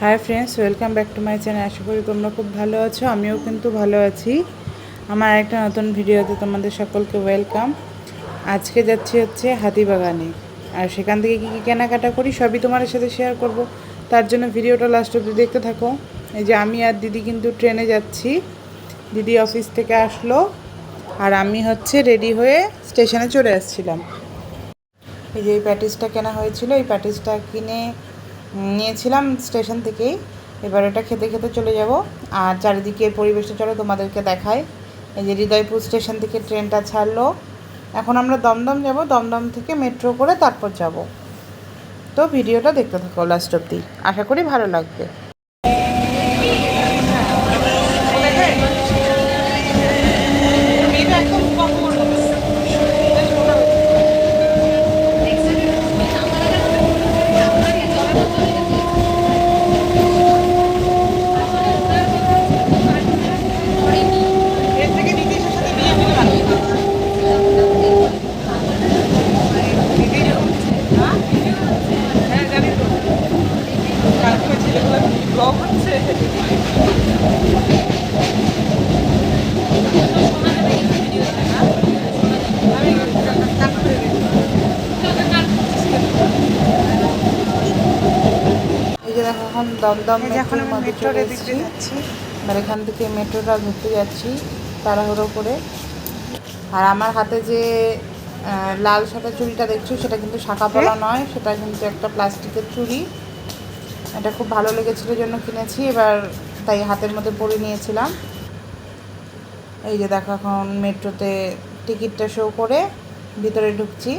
Hi friends welcome back to my channel আশা করি তোমরা খুব ভালো আছো, আমিও কিন্তু ভালো আছি। আমার একটা নতুন ভিডিওতে তোমাদের সকলকে ওয়েলকাম আজকে যাচ্ছি হচ্ছে হাতিবাগানে। আর সেখান থেকে কী কী কেনাকাটা করি সবই তোমাদের সাথে শেয়ার করব। তার জন্য ভিডিওটা লাস্ট অব্দি দেখতে থাকো। এই যে আমি আর দিদি কিন্তু ট্রেনে যাচ্ছি। দিদি অফিস থেকে আসলো। আর আমি হচ্ছে রেডি হয়ে স্টেশনে চলে আসছিলাম। এই যে এই প্যাটিসটা কেনা হয়েছিল, এই প্যাটিসটা কিনে নিয়েছিলাম স্টেশন থেকেই। এবার এটা খেতে খেতে চলে যাব। আর চারিদিকে পরিবেশটা চলো, তোমাদেরকে দেখায় এই যে হৃদয়পুর স্টেশন থেকে ট্রেনটা ছাড়লো। এখন আমরা দমদম যাব। দমদম থেকে মেট্রো করে তারপর যাব। তো ভিডিওটা দেখতে থাকো লাস্ট অব্দি আশা করি ভালো লাগবে। এই যে দেখো এখন দমদম মেট্রোর যাচ্ছি। থেকে মেট্রোটা ঘুরতে যাচ্ছি তাড়াহুড়ো করে। আর আমার হাতে যে লাল সাদা চুড়িটা দেখছ সেটা কিন্তু শাখা পলা নয় সেটা কিন্তু একটা প্লাস্টিকের চুড়ি। এটা খুব ভালো লেগেছিল জন্য কিনেছি। এবার তাই হাতের মধ্যে পরে নিয়েছিলাম। এই যে দেখো এখন মেট্রোতে টিকিটটা শো করে ভিতরে ঢুকছি।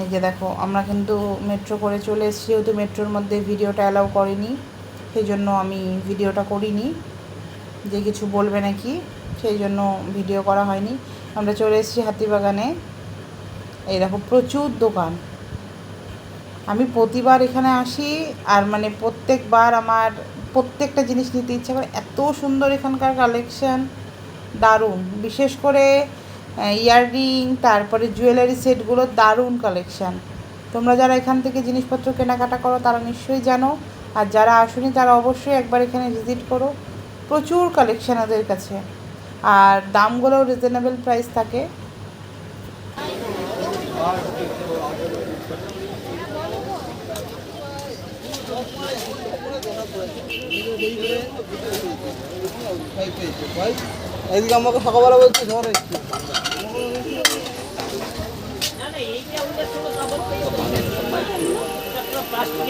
এই যে দেখো, আমরা কিন্তু মেট্রো করে চলে এসেছি। যেহেতু মেট্রোর মধ্যে ভিডিওটা অ্যালাউ করেনি, সেই জন্য আমি ভিডিওটা করিনি। যে কিছু বলবে নাকি? সেই জন্য ভিডিও করা হয়নি। আমরা চলে এসেছি হাতিবাগানে। এই দেখো, প্রচুর দোকান। আমি প্রতিবার এখানে আসি আর মানে প্রত্যেকবার আমার প্রত্যেকটা জিনিস নিতে ইচ্ছা করে। এত সুন্দর এখানকার কালেকশান, দারুণ। বিশেষ করে ইয়াররিং, তারপরে জুয়েলারি সেটগুলো দারুণ কালেকশান। তোমরা যারা এখান থেকে জিনিসপত্র কেনাকাটা করো, তারা নিশ্চয়ই জানো। আর যারা আসুনি, তারা অবশ্যই একবার এখানে ভিজিট করো। প্রচুর কালেকশান ওদের কাছে। আর দামগুলোও রিজনেবল প্রাইস থাকে আমাকে সকালবেলা বলছে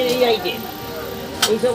এই আইটেম এইসব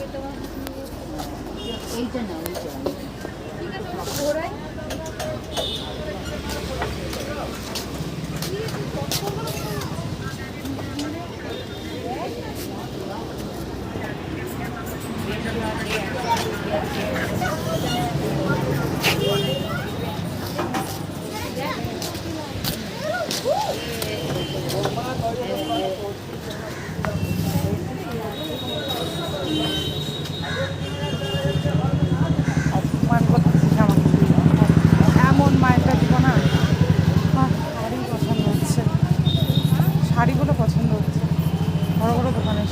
কথা দেখবেন এই দেখা দিদির সাথে কথা বলুন কি চাইছে ম্যাডাম অপমান করতেছিস আমাকে এমন মায়েরটা দিব না আহ, শাড়ি পছন্দ হচ্ছে শাড়িগুলো পছন্দ হচ্ছে বড় বড় দোকানে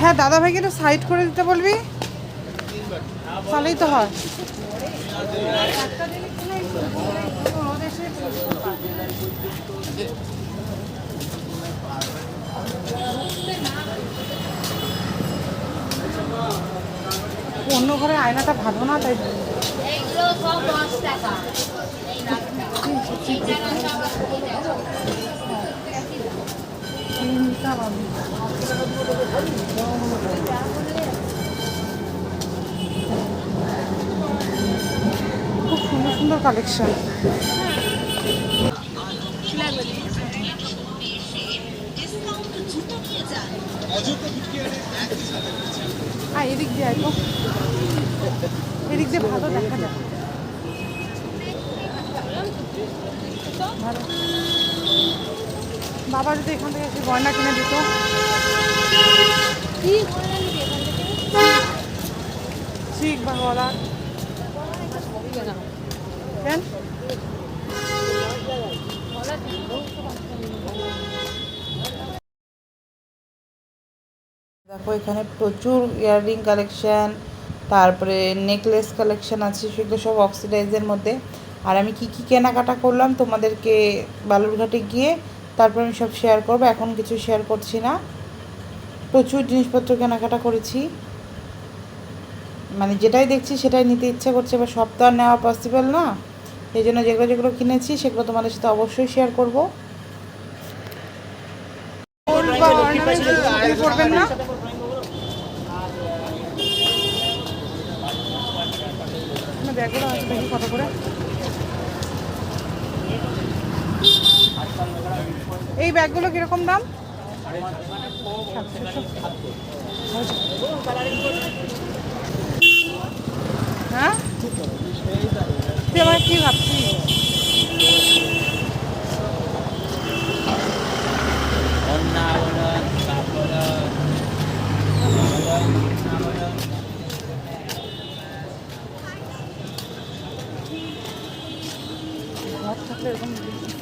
হ্যাঁ দাদা ভাইকে একটু সাইড করে দিতে বলবি? তাহলেই তো হয়। অন্য ঘরে আয়নাটা ভালো না, তাই টাকা। খুব সুন্দর সুন্দর কালেকশন হ্যাঁ এদিক দিয়ে তো। এদিক দিয়ে ভালো দেখা যায় ভালো। বাবা যদি এখান থেকে এসে গয়না কিনে দিত। কি? করে নিবি এখান থেকে? শিখ বা গলা কেন? ঠিক দেখো এখানে প্রচুর ইয়াররিং কালেকশান তারপরে নেকলেস কালেকশান আছে সেগুলো সব অক্সিডাইজের মধ্যে। আর আমি কি কি কেনাকাটা করলাম তোমাদেরকে বালুরঘাটে গিয়ে তারপর আমি সব শেয়ার করব, এখন কিছু শেয়ার করছি না। প্রচুর জিনিসপত্র কেনাকাটা করেছি। মানে যেটাই দেখছি সেটাই নিতে ইচ্ছা করছে, এবার সব তো আর নেওয়া পসিবল না। এই জন্য যেগুলো যেগুলো কিনেছি সেগুলো তোমাদের সাথে অবশ্যই শেয়ার করব। কত করে। এই ব্যাগগুলো কীরকম দাম? হ্যাঁ? তুই আমার কি ভাবছিস? এরকম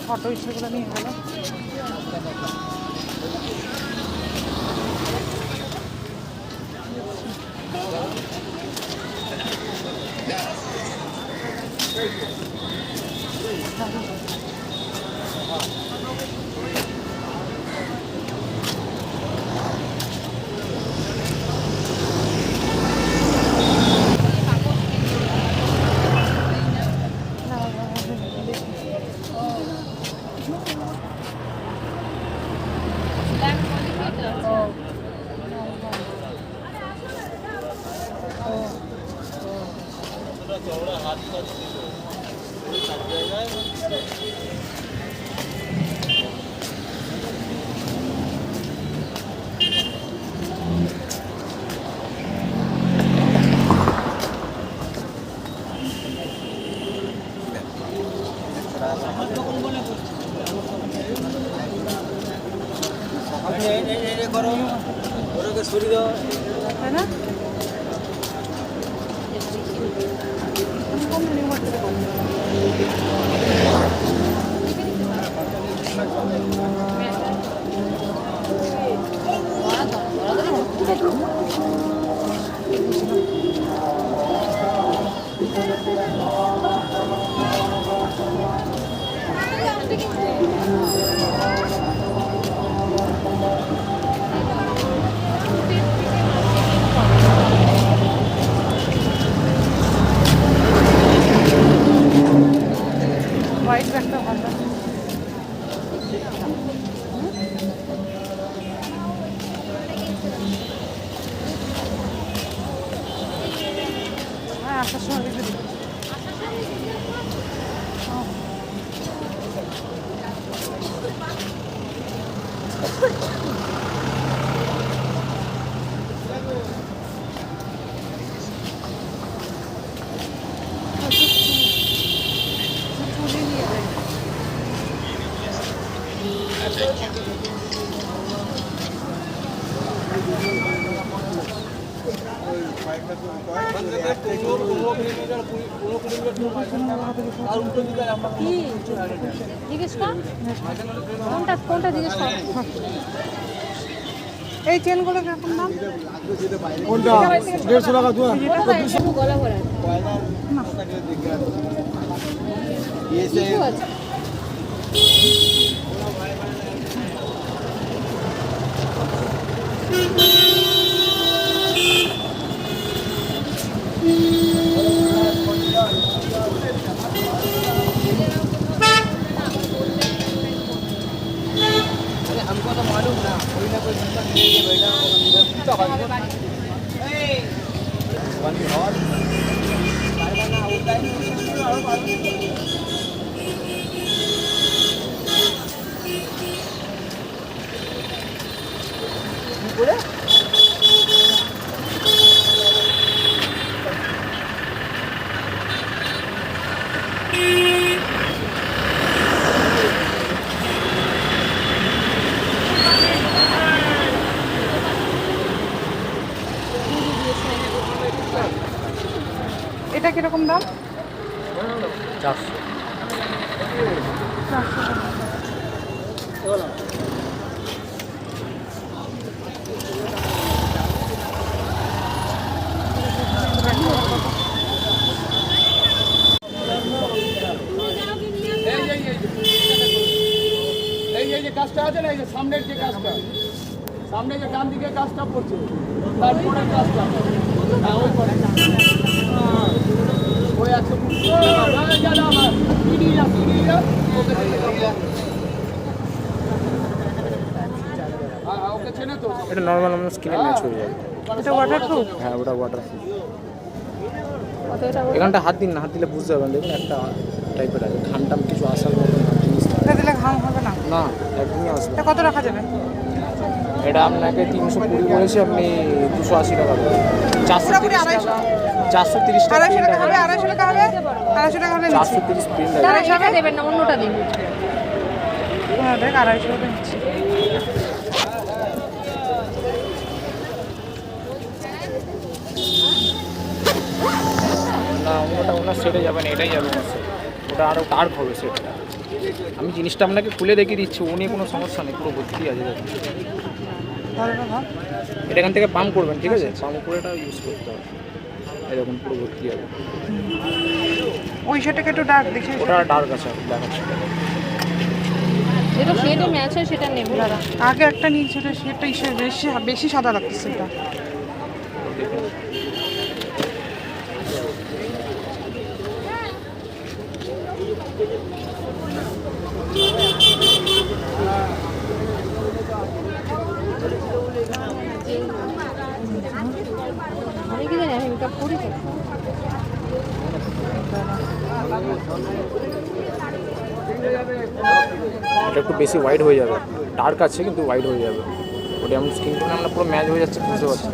ফটো ইচ্ছেগুলো নিয়ে গেলো। করো 在这个 এই চেনগুলো কীরকম দাম? কোনটা? দেড়শো টাকা দু গলা ভরা কিছু আছে এটা কীরকম দাম এই এই যে কাজটা আছে না এই যে সামনের যে কাজটা সামনে যে ডান দিকে কাজটা পড়ছে তারপরে কাজটা হ্যাঁ ওই করে হ্যাঁ, ওই আছে। হ্যাঁ, হ্যাঁ, ওকে চেনে তো এটা নর্মাল আমার স্কিনে ম্যাচ হয়ে। যায় এটা ওয়াটারপ্রুফ হ্যাঁ ওটা ওয়াটার কত এটা এখানটা হাত দিন না হাত দিলে বুঝতে পারবেন। দেখুন একটা টাইপের আছে। ঘাম টাম কিছু আসার মতো না দিলে ঘাম হবে না? না একদমই আসবে কত রাখা যাবে? এটা আপনাকে তিনশো কুড়ি বলেছে আপনি দুশো আশি টাকা দেবেন। চারশো তিরিশ টাকা চারশো তিরিশ টাকা আড়াইশো টাকা হবে। আড়াইশো টাকা হবে আড়াইশো টাকা হলে চারশো তিরিশ প্রিন্ট দাঁড়া, দেবেন না অন্যটা দিন। আড়াইশো টাকা না ওটা ওনার সেটে যাবে না এটাই যাবে ওটা আরও ডার্ক হবে সেটটা। আমি জিনিসটা আপনাকে খুলে দেখিয়ে দিচ্ছি উনি কোনো সমস্যা নেই পুরো ভর্তি আছে এটা এখান থেকে পাম্প করবেন ঠিক আছে? পাম্প করে এটা ইউজ করতে হবে। এরকম পুরো ভর্তি হবে। ওই সেটাকে একটু ডার্ক দেখি ওটা ডার্ক আছে দেখাচ্ছি। যেটা শেডে ম্যাচ হয় সেটা নেব। দাদা আগে একটা নিয়েছিল সেটা বেশি বেশি সাদা লাগতেছে এটা আমি কি জানি আমি মেকআপ করি তো এটা একটু বেশি হোয়াইট হয়ে যাবে। ডার্ক আছে কিন্তু হোয়াইট হয়ে যাবে। ওটা এমন স্কিন টোনে আমরা পুরো ম্যাচ হয়ে যাচ্ছে বুঝতে পারছি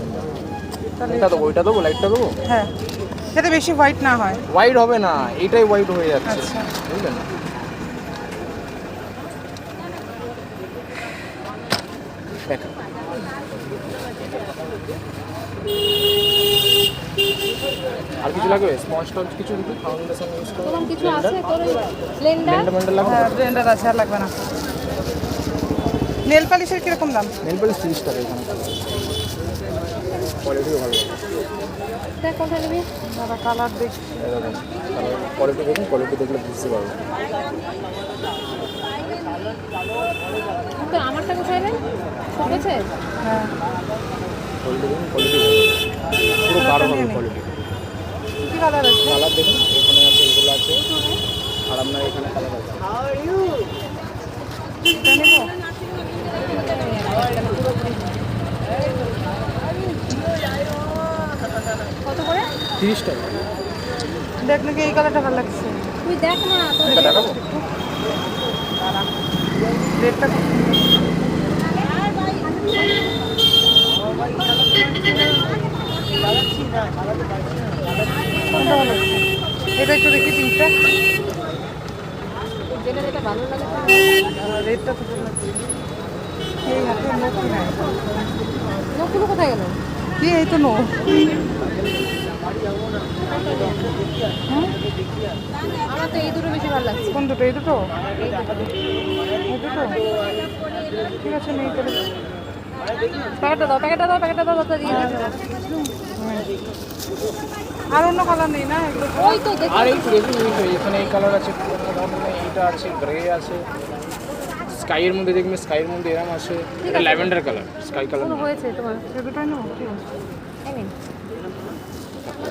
এটা দেবো ওইটা দেবো লাইটটা দেবো? হ্যাঁ। যাতে বেশি হোয়াইট না হয়। হোয়াইট হবে না এটাই হোয়াইট হয়ে যাচ্ছে। আচ্ছা। বুঝলেন? আর কিছু লাগবে? স্পঞ্জ টঞ্জ কিছু দিবি? ফাউন্ডেশন ইউজ করো। তোমার কিছু আছে তোর ব্লেন্ডার ব্লেন্ডার লাগবে? হ্যাঁ ব্লেন্ডার আছে আর লাগবে না। নেল পালিশের কীরকম দাম? নেল পলিশ তিরিশ টাকা এখানে। কোয়ালিটিও ভালো। দেখ কোনটা নিবি। দাদা কালার দেখ। কোয়ালিটি দেখুন কোয়ালিটি দেখলে বুঝতে পারবেন তো আমারটা কোথায় রে? শুনেছে হ্যাঁ। কোয়ালিটি দেখুন কোয়ালিটি পুরো গাঢ় হবে কোয়ালিটি কালার আছে। কালার দেখুন এখানে আছে এগুলো আছে। আর আপনার এখানে কালার আছে। কত করে? তিরিশ টাকা। দেখ নাকি এই কালারটা ভালো লাগছে। তুই দেখ না দেখাবো? রেটটা ভালো লাগছে এটা একটু দেখি তিনটা। যেটা যেটা ভালো লাগে তা রেটটা তো ভালো নকুলো কোথায় গেল? কি এই তো নো আমার তো এই দুটো বেশি ভালো লাগছে। কোন দুটো? এই দুটো? এই দুটো? ঠিক আছে নেই তাহলে। প্যাকেটটা দাও প্যাকেটটা দাও প্যাকেটটা দাও দাও দিয়ে আর অন্য কালার নেই না? ওই তো দেখো। আর এই দেখুন এখানে এই কালার আছে এইটা আছে গ্রে আছে। স্কাইয়ের মধ্যে দেখবেন স্কাইয়ের মধ্যে এরম আছে। এটা ল্যাভেন্ডার কালার স্কাই কালার হয়েছে তোমার? এই নিন।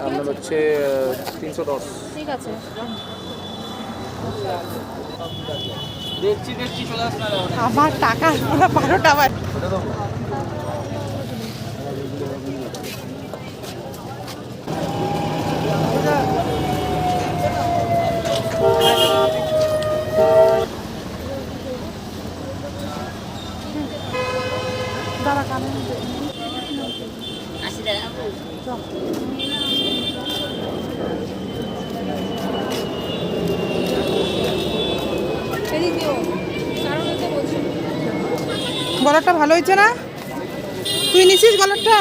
আপনার হচ্ছে তিনশো দশ। ঠিক আছে। আমার টাকা বারোটা বার দাঁড়া কানে আশি টাকা এদিক দিও কারণ হচ্ছে বলছি গলারটা ভালো হয়েছে না? তুই নিছিস গলারটা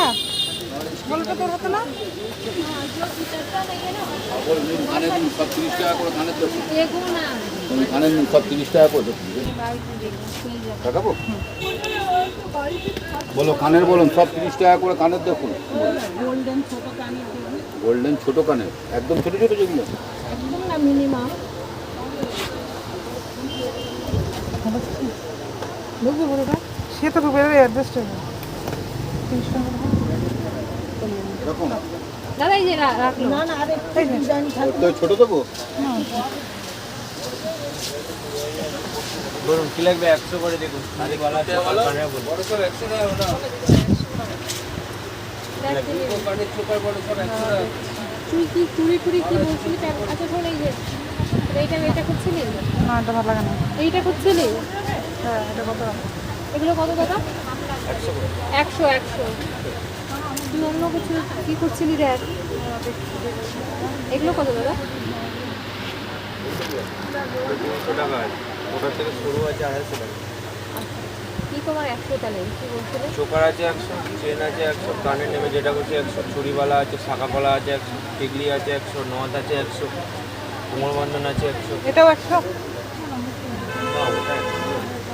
গলারটা তোর হাতে না? না বলো কানের বলুন সব তিরিশ টাকা করে কানের দেখুন। গোল্ডেন ছোট কানের একদম ছোট ছোট যেগুলো। ঢুকবে বড়টা সে তো ঢুকবে অ্যাডজাস্ট হবে এরকম? দাদা এই যে রা- রাখল। তো ছোট দেবো? বলুন কি লাগবে? একশো করে দেখুন। বড় সব একশো টাকা তুই কি চুরি টুরি কি বলছিলি? আচ্ছা শোন এই যে। এইটা এইটা করছিলি? না এটা ভালো লাগে না। এইটা করছিলি? হ্যাঁ এটা কত? এগুলো কত দাদা একশো একশো তুই অন্য কিছু কি করছিলি দেখ? এগুলো কত দাদা ওটা থেকে শুরু আছে আড়াইশো টাকা। কি তোমার একশো তাহলে কি বলছিলে? চোকার আছে একশো চেন আছে একশো কানের নেমে যেটা করছে একশো চুড়িওয়ালা আছে শাখা আছে একশো টিকলি আছে একশো নথ আছে একশো কোমর বন্ধন আছে একশো। এটাও একশো?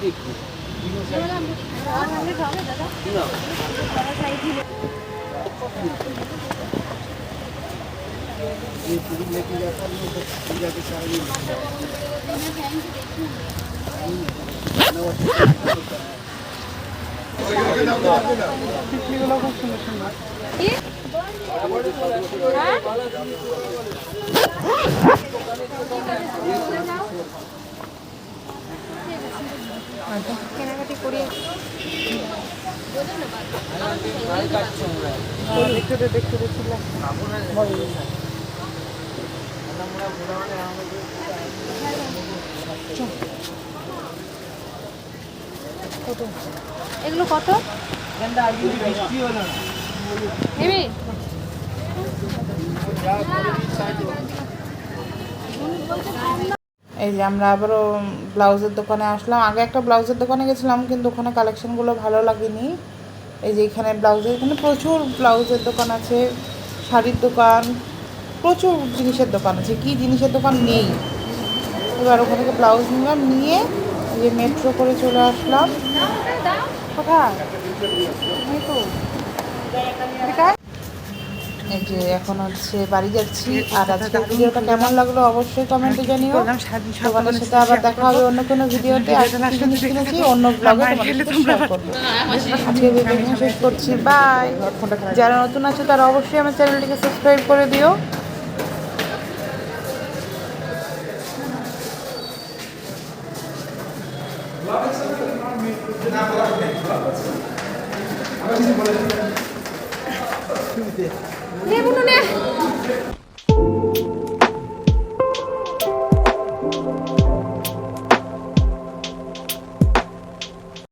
ফিফটি টিকলিগুলো খুব সুন্দর সুন্দর কেনাকাটি করি দেখতে দে দেখতে দে ছিল এগুলো কত? নেবে এই যে আমরা আবারও ব্লাউজের দোকানে আসলাম। আগে একটা ব্লাউজের দোকানে গেছিলাম, কিন্তু ওখানে কালেকশনগুলো ভালো লাগেনি। এই যে এখানে ব্লাউজের, এখানে প্রচুর ব্লাউজের দোকান আছে, শাড়ির দোকান, প্রচুর জিনিসের দোকান আছে। কি জিনিসের দোকান নেই। এবার ওখানে থেকে ব্লাউজ নিলাম, নিয়ে এই যে মেট্রো করে চলে আসলাম। কোথায়? এই যে এখন হচ্ছে বাড়ি যাচ্ছি আর আজকে ভিডিওটা কেমন লাগল অবশ্যই কমেন্টে জানিও। তোমাদের সাথে আবার দেখা হবে অন্য কোনো ভিডিওতে। আর জিনিস কিনেছি অন্য ব্লগে তোমাদের করব। আজকে ভিডিও শেষ করছি। বাই যারা নতুন আছে তারা অবশ্যই আমার চ্যানেলটিকে সাবস্ক্রাইব করে দিও।